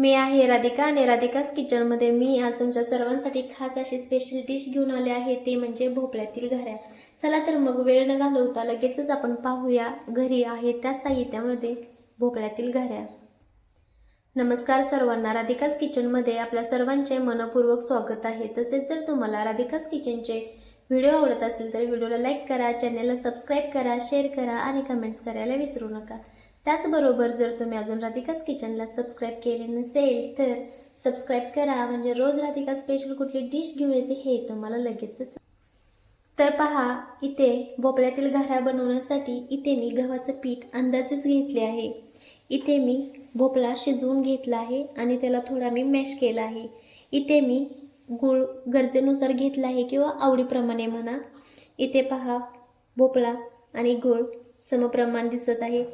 मी आहे राधिका आणि राधिकाच किचनमध्ये मी आज तुमच्या सर्वांसाठी खास अशी स्पेशल डिश घेऊन आले आहे ते म्हणजे भोपळ्यातील घऱ्या चला तर मग वेळ न घालवता लगेचच आपण पाहूया घरी आहे त्या साहित्यामध्ये भोपळ्यातील घऱ्या नमस्कार सर्वांना राधिकाच किचनमध्ये आपल्या सर्वांचे मनपूर्वक स्वागत आहे. तसेच जर तुम्हाला राधिकाच किचनचे व्हिडिओ आवडत असेल तर व्हिडिओला लाईक करा चॅनलला सबस्क्राईब करा शेअर करा आणि कमेंट्स करायला विसरू नका. त्याचबरोबर जर तुम्ही अजून राधिकाच किचनला सबस्क्राईब केले नसेल तर सबस्क्राईब करा. म्हणजे रोज राधिका स्पेशल कुठली डिश घेऊन येते हे तुम्हाला लगेचच तर पहा इथे भोपळ्यातील घाऱ्या बनवण्यासाठी इथे मी गव्हाचं पीठ अंदाजेच घेतले आहे. इथे मी भोपळा शिजवून घेतला आहे आणि त्याला थोडा मी मॅश केला आहे. इथे मी गूळ गरजेनुसार घेतला आहे किंवा आवडीप्रमाणे म्हणा. इथे पहा भोपळा आणि गूळ समप्रमाण दिसत आहे.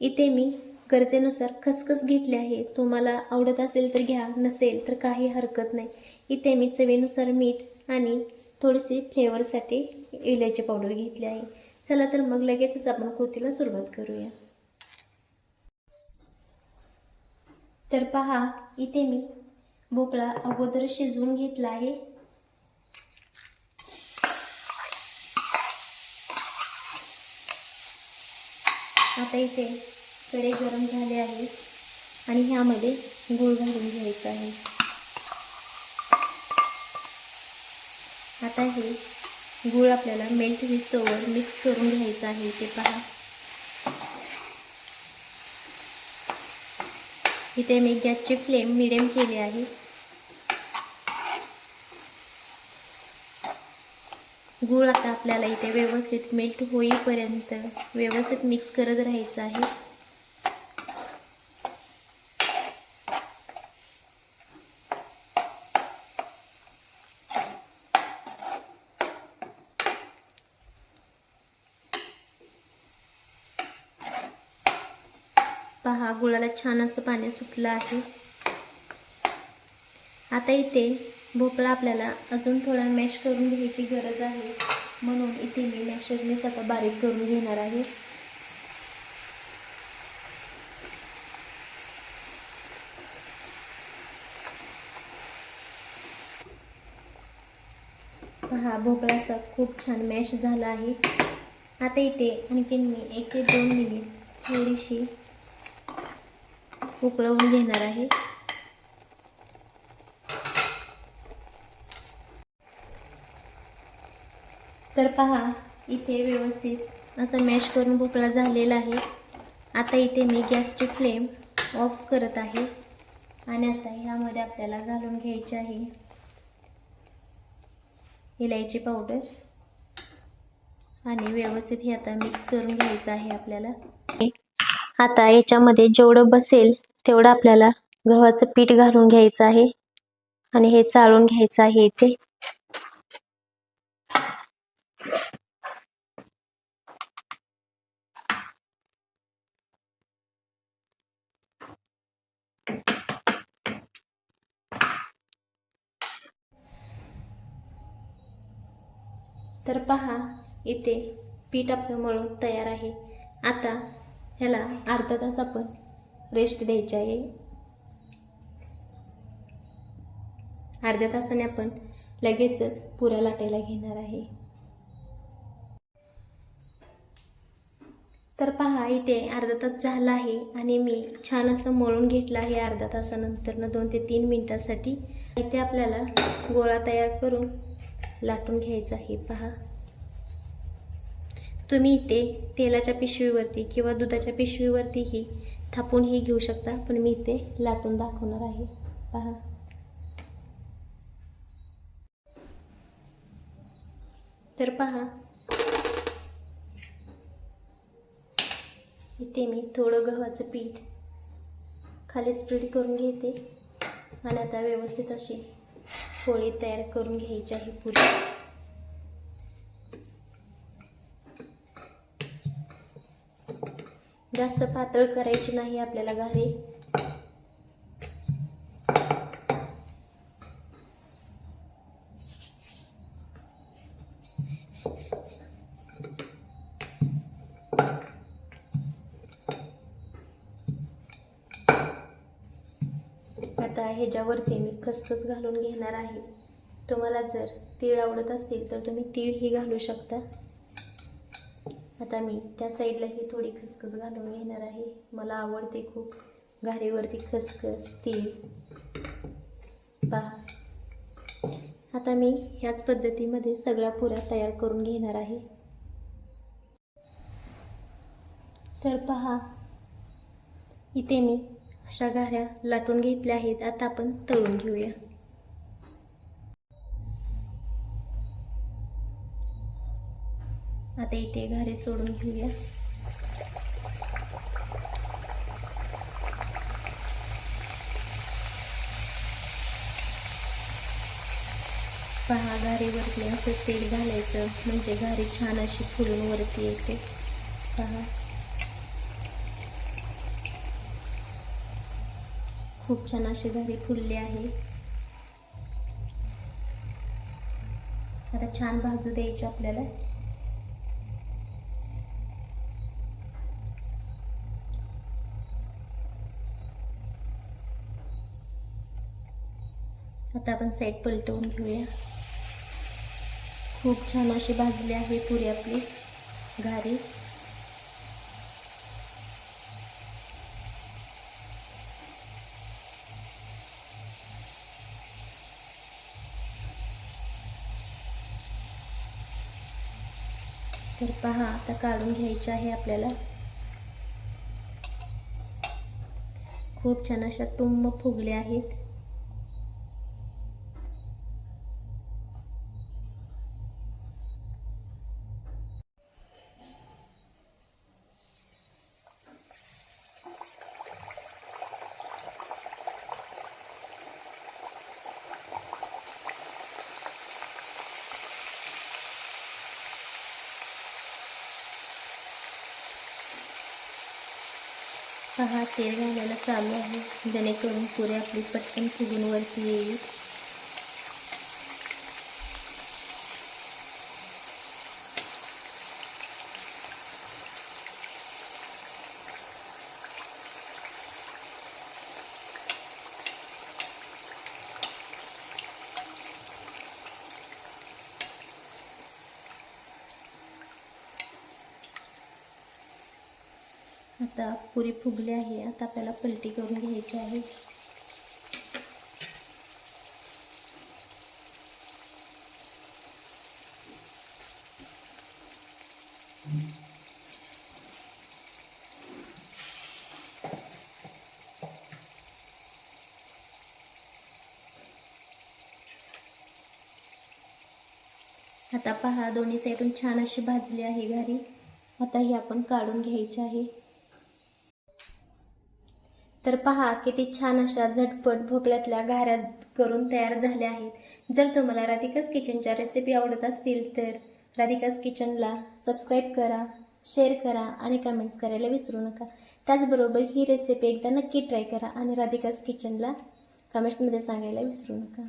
इथे मी गरजेनुसार खसखस घेतले आहे. तुम्हाला आवडत असेल तर घ्या नसेल तर काही हरकत नाही. इथे मी चवीनुसार मीठ आणि थोडीशी फ्लेवरसाठी इलायची पावडर घेतली आहे. चला तर मग लगेचच आपण कृतीला सुरुवात करूया. तर पहा इथे मी भोपळा अगोदर शिजवून घेतला आहे. आता इथे कडे गरम झाले आहे आणि ह्यामध्ये गूळ घालून घ्यायचं आहे. आता हे गूळ आपल्याला मेल्ट विस्तोवर मिक्स करून घ्यायचं आहे ते पहा. इथे मी गॅसची फ्लेम मिडियम केली आहे. गूळ आता आपल्याला इथे व्यवस्थित मेल्ट होईपर्यंत व्यवस्थित मिक्स करत राहायचं आहे. पहा गुळाला छान असं पाणी सुटलं आहे. आता इथे भोपळा आपल्याला अजून थोडा मॅश करून घ्यायची गरज आहे. म्हणून इथे मी मॅशरनेच आता बारीक करून घेणार आहे. पहा भोपळा असा खूप छान मॅश झाला आहे. आता इथे आणखीन मी एक ते दोन मिनिट थोडीशी उकळवून घेणार आहे. तर पहा इथे व्यवस्थित असं मॅश करून भोपळा झालेला आहे. आता इथे मी गॅसची फ्लेम ऑफ करत आहे. आणि आता ह्यामध्ये आपल्याला घालून घ्यायचे आहे इलायची पावडर. आणि व्यवस्थित हे आता मिक्स करून घ्यायचं आहे आपल्याला. आता याच्यामध्ये जेवढं बसेल तेवढं आपल्याला गव्हाचं पीठ घालून घ्यायचं आहे आणि हे चाळून घ्यायचं आहे इथे. तर पहा इथे पीठ आपलं मळून तयार आहे. आता ह्याला अर्धा तास आपण रेस्ट द्यायची आहे. अर्ध्या तासाने आपण लगेचच पुऱ्या लाटायला घेणार आहे. तर पहा इथे अर्धा तास झाला आहे आणि मी छान असं मळून घेतलं आहे अर्धा तासानंतर ना दोन ते तीन मिनटासाठी. इथे आपल्याला गोळा तयार करून लाटून घ्यायचा आहे पहा. तुम्ही इथे तेलाच्या पिशवीवरती किंवा दुधाच्या पिशवीवरतीही थापूनही घेऊ शकता. पण मी इथे लाटून दाखवणार आहे. पहा. तर पहा. इथे मी थोडं गव्हाचं पीठ खाली स्प्रेड करून घेते. आणि आता व्यवस्थित अशी पोळी तयार करून घ्यायची आहे पुरी. जास्त पातळ करायची नाही आपल्याला घारी आता ह्याच्यावरती मी खसखस घालून घेणार आहे. तुम्हाला जर तीळ आवडत असतील तर तुम्ही तीळही घालू शकता. आता मी त्या साईडलाही थोडी खसखस घालून घेणार आहे. मला आवडते खूप. घारीवरती खसखस तीळ. पहा. आता मी ह्याच पद्धतीमध्ये सगळ्या पुऱ्या तयार करून घेणार आहे. तर पहा. इथे मी अशा घाऱ्या लाटून घेतल्या आहेत. आता आपण तळून घेऊया. आता इथे घारे सोडून घेऊया. पहा घारीवरती असं तेल घालायचं म्हणजे घारी छान अशी फुलून वरती येते. पहा. खूप छान अशी घारी फुलली आहे. आता छान भाजू द्यायची आपल्याला. आता आपण साईड पलटवून घेऊया. खूप छान अशी भाजली आहे पुरी आपली घारी. तर पहा आता काढून घ्यायचे आहे आपल्याला. खूप छान अशा टुंब फुगल्या आहेत. हा तेल घालायला चालू आहे. जेणेकरून पुरे आपली पटकन फुगून वरती येईल. आता पुरी फुगली आहे. आता आपल्याला पलटी करून घ्यायची आहे. आता पहा दोन्ही साईडून छान अशी भाजली आहे घारी. आता ही आपण काढून घ्यायची आहे. तर पहा किती छान अशा झटपट भोपळ्यातल्या घाऱ्या करून तयार झाल्या आहेत. जर तुम्हाला राधिकास किचनच्या रेसिपी आवडत असतील तर राधिकास किचनला सबस्क्राईब करा शेअर करा आणि कमेंट्स करायला विसरू नका. त्याचबरोबर ही रेसिपी एकदा नक्की ट्राय करा आणि राधिकास किचनला कमेंट्समध्ये सांगायला विसरू नका.